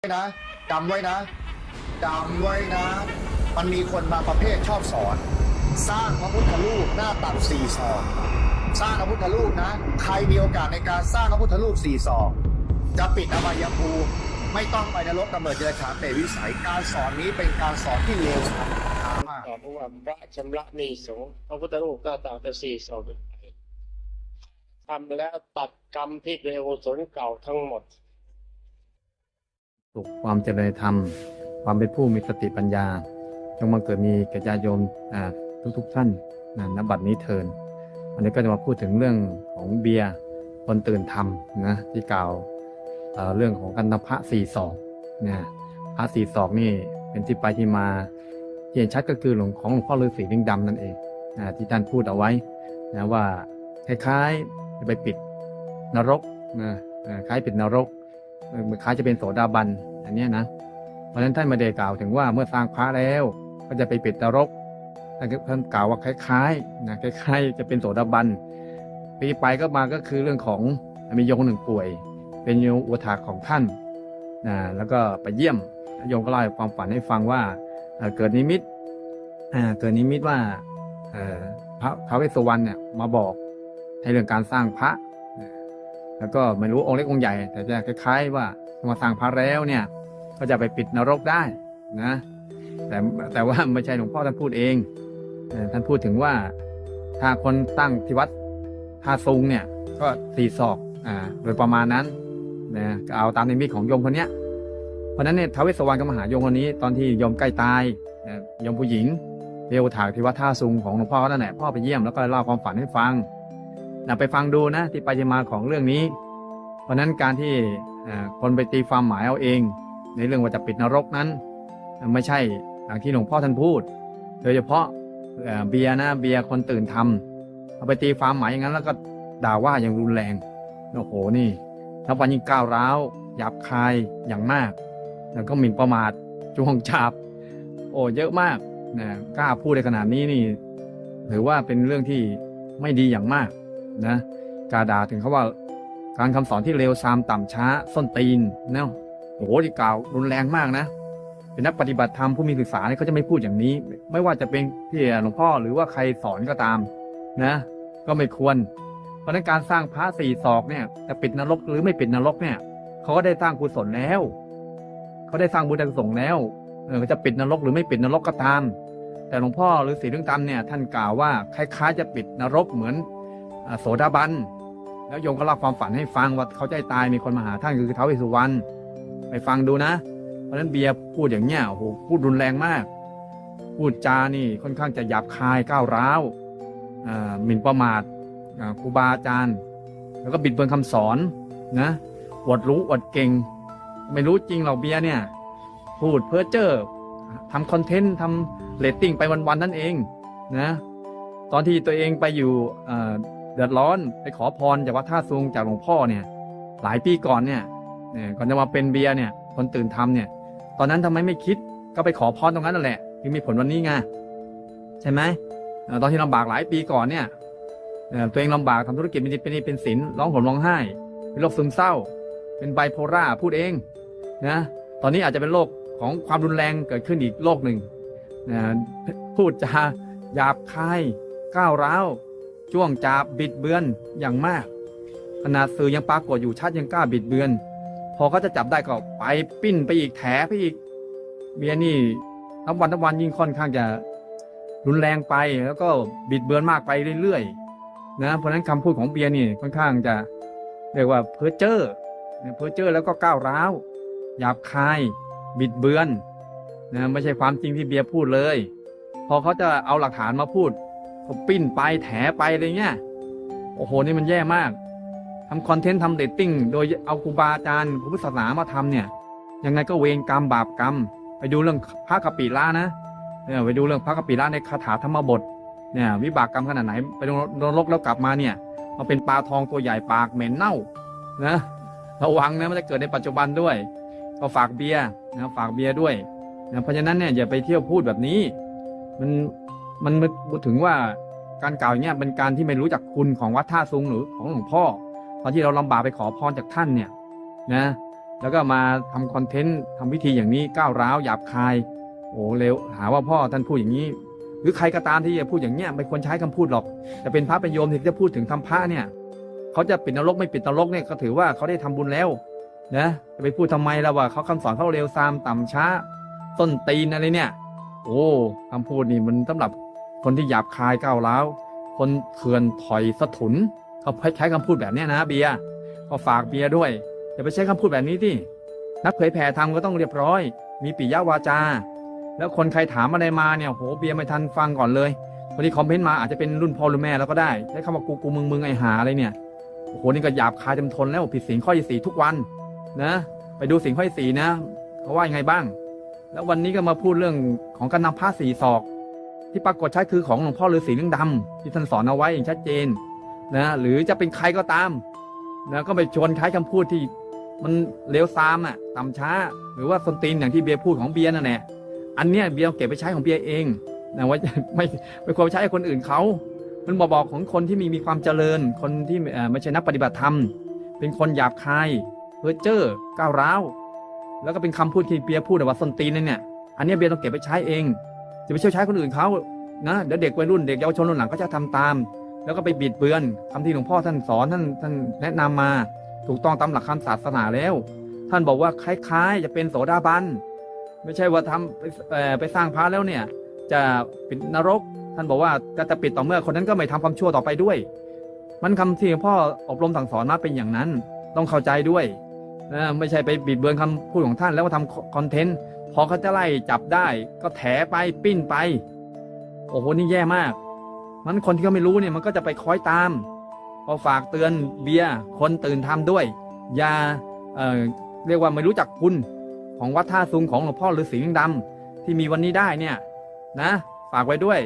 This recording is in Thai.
ไว้นะจำไว้นะจำไว้นะ มันมีคนบางประเภทชอบสอน สร้างพระพุทธรูปหน้าตัดสี่ศอกสร้างพระพุทธรูปนะ ใครมีโอกาสในการสร้างพระพุทธรูปสี่ศอกจะปิดอบายภูมิไม่ต้องไปนรกกำเนิดเดรัจฉานเตวิสัยการสอนนี้เป็นการสอนที่เลวทรามมากเพราะว่าพระชำระนีสงพระพุทธรูปก็ต่างแต่สี่ศพทำแล้วตัดกรรมที่เป็นอกุศลเก่าทั้งหมด สุขความเจริญธรรม ความเป็นผู้มีสติปัญญา จงมาเกิดมีแก่ญาโยมอ่าทุกท่านนะณบัดนี้เทินวันนี้ก็จะมาพูดถึงเรื่องของเบียร์คนตื่นธรรมนะที่กล่าวเเรื่องของกันตพระสี่ศอกเนี่ยพระสี่ศอกนี่เป็นที่ไปที่มาที่เห็นชัดก็คือหลวงของหลวงพ่อฤาษีลิงดำนั่นเองนะที่ท่านพูดเอาไว้นะว่าคล้ายๆไปปิดนรกนะคล้ายปิดนรก เออคล้ายจะเป็นโสดาบันอันนี้นะ เพราะฉะนั้นท่านม่ได้กล่าวถึงว่าเมื่อสร้างพระแล้ว ก็จะไปปิดนรกท่านก็ท่านกล่าวว่าคล้ายๆนะคล้ายๆ จะเป็นโสดาบันปีไปก็มาก็คือเรื่องของมีโยมหนึ่งป่วย เป็นโยมอุปถากของท่านนะแล้วก็ไปเยี่ยมโยมก็เล่าความฝันให้ฟังว่าเกิดนิมิตเกิดนิมิตว่าพระพระเวสสุวรรณเนี่ยมาบอกให้เรื่องการสร้างพระ แล้วก็ไม่รู้องค์เล็กองค์ใหญ่ แต่จะคล้ายๆว่ามาสร้างพระแล้วเนี่ย ก็จะไปปิดนรกได้นะ แต่แต่ว่าไม่ใช่หลวงพ่อท่านพูดเองท่านพูดถึงว่าถ้าคนตั้งที่วัดท่าซุงเนี่ยก็สี่ศอกอ่าโดยประมาณนั้นนะก็เอาตามในมิตของโยมคนเนี้ยเพราะนั้นเนี่ยท้าวเวสสวรรณก็มาหาโยมคนนี้ ตอนที่โยมใกล้ตายโยมผู้หญิงเรียวถากที่วัดท่าซุงของหลวงพ่อนั่นแหละพ่อไปเยี่ยมแล้วก็เล่าความฝันให้ฟัง นะไปฟังดูนะที่ไปที่มาของเรื่องนี้ เพราะนั้นการที่คนไปตีความหมายเอาเอง ในเรื่องว่าจะปิดนรกนั้น ไม่ใช่อย่างที่หลวงพ่อท่านพูด โดยเฉพาะเบียร์นะเบียร์คนตื่นทำเอาไปตีความหมายอย่างนั้น แล้วก็ด่าว่าอย่างรุนแรงโอ้โหนี่นับวันยิ่งก้าวร้าวหยาบคายอย่างมาก แล้วก็หมิ่นประมาทจวงจับโอ้เยอะมากนะกล้าพูดในขนาดนี้นี่ ถือว่าเป็นเรื่องที่ไม่ดีอย่างมาก นะกาดาถึงเขาว่า การคำสอนที่เลวทรามต่ำช้าส้นตีนเนาะโอ้โหที่กล่าวรุนแรงมากนะ เป็นนักปฏิบัติธรรมผู้มีศึกษาเนี่ยเขาจะไม่พูดอย่างนี้ ไม่ว่าจะเป็นพี่หลวงพ่อหรือว่าใครสอนก็ตาม นะ ก็ไม่ควร เพราะนั้นการสร้างพระสี่ศอกเนี่ยจะปิดนรกหรือไม่ปิดนรกเนี่ยเขาก็ได้สร้างกุศลแล้วเขาได้สร้างบุญกุศลแล้วเออจะปิดนรกหรือไม่ปิดนรกก็ตาม แต่หลวงพ่อหรือสีเรื่องตามเนี่ย ท่านกล่าวว่าคล้ายๆจะปิดนรกเหมือน โสดาบัน แล้วโยมก็เล่าความฝันให้ฟังว่าเขาใจตายมีคนมาหาท่านคือเท้าวเวสสุวรรณไปฟังดูนะ เพราะฉะนั้นเบียร์พูดอย่างเนี้ยโอ้โหพูดรุนแรงมาก พูดจานี่ค่อนข้างจะหยาบคายก้าวร้าวอ่าหมิ่นประมาทอ่าครูบาอาจารย์ แล้วก็บิดเบือนคำสอนนะอวดรู้อวดเก่ง ไม่รู้จริงหรอกเบียร์เนี่ย พูดเพ้อเจ้อทำคอนเทนต์ทำเรตติ้งไปวันๆนั่นเองนะตอนที่ตัวเองไปอยู่ เดือดร้อนไปขอพรจากวัดท่าซุงจากหลวงพ่อเนี่ย หลายปีก่อนเนี่ยเนี่ยก่อนจะมาเป็นเบียร์เนี่ยคนตื่นทำเนี่ย ตอนนั้นทำไมไม่คิดก็ไปขอพรตรงนั้นนั่นแหละถึงมีผลวันนี้ไงใช่ไหมตอนที่ลำบากหลายปีก่อนเนี่ยตัวเองลำบากทำธุรกิจเป็นหนี้เป็นหนี้เป็นสินร้องห่มร้องไห้ เป็นโรคซึมเศร้า เป็นไบโพล่าพูดเองนะตอนนี้อาจจะเป็นโรคของความรุนแรงเกิดขึ้นอีกโรคหนึ่งนะพูดจาหยาบคายก้าวร้าว จ้วงจาบบิดเบือนอย่างมาก ขนาดสื่อยังปรากฏอยู่ชัดยังกล้าบิดเบือน พอเขาจะจับได้ก็ไปปิ้นไปอีกแถไปอีกเบียร์นี่ทั้งวันทั้งวันยิ่งค่อนข้างจะรุนแรงไปแล้วก็บิดเบือนมากไปเรื่อยๆนะเพราะฉะนั้นคำพูดของเบียร์นี่ค่อนข้างจะเรียกว่าเพ้อเจ้อเพ้อเจ้อแล้วก็ก้าวร้าวหยาบคาย บิดเบือนนะไม่ใช่ความจริงที่เบียร์พูดเลย พอเขาจะเอาหลักฐานมาพูด ก็ปิ้นไปแถไปอะไรเงี้ย โอ้โห นี่มันแย่มากทำคอนเทนต์ทำเดตติ้ง โดยเอาครูบาอาจารย์ครูพุทธศาสนามาทำเนี่ย ยังไงก็เวรกรรมบาปกรรม ไปดูเรื่องพระกะปิล่านะเนี่ยไปดูเรื่องพระกะปิล่าในคาถาธรรมบท เนี่ยวิบากกรรมขนาดไหน ไปลงนรกแล้วกลับมาเนี่ยมาเป็นปลาทองตัวใหญ่ปากเหม็นเน่านะระวังนะมันจะเกิดในปัจจุบันด้วย ก็ฝากเบียร์นะฝากเบียร์ด้วยนะเพราะฉะนั้นเนี่ยอย่าไปเที่ยวพูดแบบนี้ มัน มันพูดถึงว่าการกล่าวอย่างเงี้ยเป็นการที่ไม่รู้จักคุณของวัดท่าซุงหรือของหลวงพ่อ ตอนที่เราลำบากไปขอพรจากท่านเนี่ยนะแล้วก็มาทำคอนเทนต์ทำวิธีอย่างนี้ก้าวร้าวหยาบคาย โอ้เร็วหาว่าพ่อท่านพูดอย่างนี้ หรือใครก็ตามที่จะพูดอย่างเนี้ยไม่ควรใช้คำพูดหรอกจะเป็นพระเป็นโยมที่จะพูดถึงทำพระเนี่ยเขาจะปิดนรกไม่ปิดนรกเนี่ยก็ถือว่าเขาได้ทำบุญแล้วนะจะไปพูดทำไมล่ะว่าเขาคำสอนเขาเร็วซามต่ำช้า ต้นตีนอะไรเนี่ย โอ้คำพูดนี่มันสำหรับ คนที่หยาบคายก้าวร้าวคนเถื่อนถอยสะถุนเขาใช้คำพูดแบบนี้นะเบียร์ก็ฝากเบียร์ด้วยอย่าไปใช้คำพูดแบบนี้ที่นักเผยแผ่ธรรมก็ต้องเรียบร้อย มีปิยวาจา แล้วคนใครถามอะไรมาเนี่ยโหเบียร์ไม่ทันฟังก่อนเลยคนที่คอมเมนต์มาอาจจะเป็นรุ่นพ่อหรือแม่แล้วก็ได้ใช้คำว่ากูกูมึงมึงไอหาอะไรเนี่ยโอ้โหนี่ก็หยาบคายเต็มทนแล้วผิดศีลข้อที่สี่ทุกวันนะไปดูสิ่งข้อที่สี่นะเขาว่ายังไงบ้าง แล้ววันนี้ก็มาพูดเรื่องของการนำผ้าสีศอก ที่ปรากฏใช้คือของหลวงพ่อฤาษีเรื่องดำที่ท่านสอนเอาไว้อย่างชัดเจนนะหรือจะเป็นใครก็ตามนะก็ไปชวนใช้คำพูดที่มันเลวซามอะต่ำช้า หรือว่าสนตีนอย่างที่เบียร์พูดของเบียร์นั่นแหละอันเนี้ยเบียร์เก็บไปใช้ของเบียร์เองนะไว่าไม่ไม่ควรใช้ให้คนอื่นเขามันบอกบอกของคนที่มีมีความเจริญ คนที่เอ่อไม่ใช่นักปฏิบัติธรรม เป็นคนหยาบคายเพ้อเจ้อก้าวร้าวแล้วก็เป็นคำพูดที่เบียร์พูดว่าส้นตีนนั่นเนี่ยอันเนี้ยเบียร์ต้องเก็บไปใช้เอง จะไปเชี่ยวใช้คนอื่นเขานะเดี๋ยวเด็กวัยรุ่นเด็กเยาวชนรุ่นหลังก็จะทำตาม แล้วก็ไปบิดเบือนคำที่หลวงพ่อท่านสอนท่านท่านแนะนำมา ถูกต้องตามหลักคำศาสนาแล้ว ท่านบอกว่าคล้ายๆ จะเป็นโสดาบันไม่ใช่ว่าทำไปไปสร้างพระแล้วเนี่ย จะปิดนรก ท่านบอกว่าก็จะปิดต่อเมื่อคนนั้นก็ไม่ทำความชั่วต่อไปด้วย มันคำที่หลวงพ่ออบรมสั่งสอนมาเป็นอย่างนั้น ต้องเข้าใจด้วยนะไม่ใช่ไปบิดเบือนคำพูดของท่านแล้วก็ทำคอนเทนต์ พอเขาจะไล่จับได้ ก็แถไปปิ้นไป โอ้โหนี่แย่มากมันคนที่เขาไม่รู้เนี่ยมันก็จะไปคอยตามพอฝากเตือนเบียร์คนตื่นทำด้วย อย่าเอ่อเรียกว่าไม่รู้จักคุณของวัดท่าซุงของหลวงพ่อฤาษีลิงดำที่มีวันนี้ได้เนี่ย นะ ฝากไว้ด้วย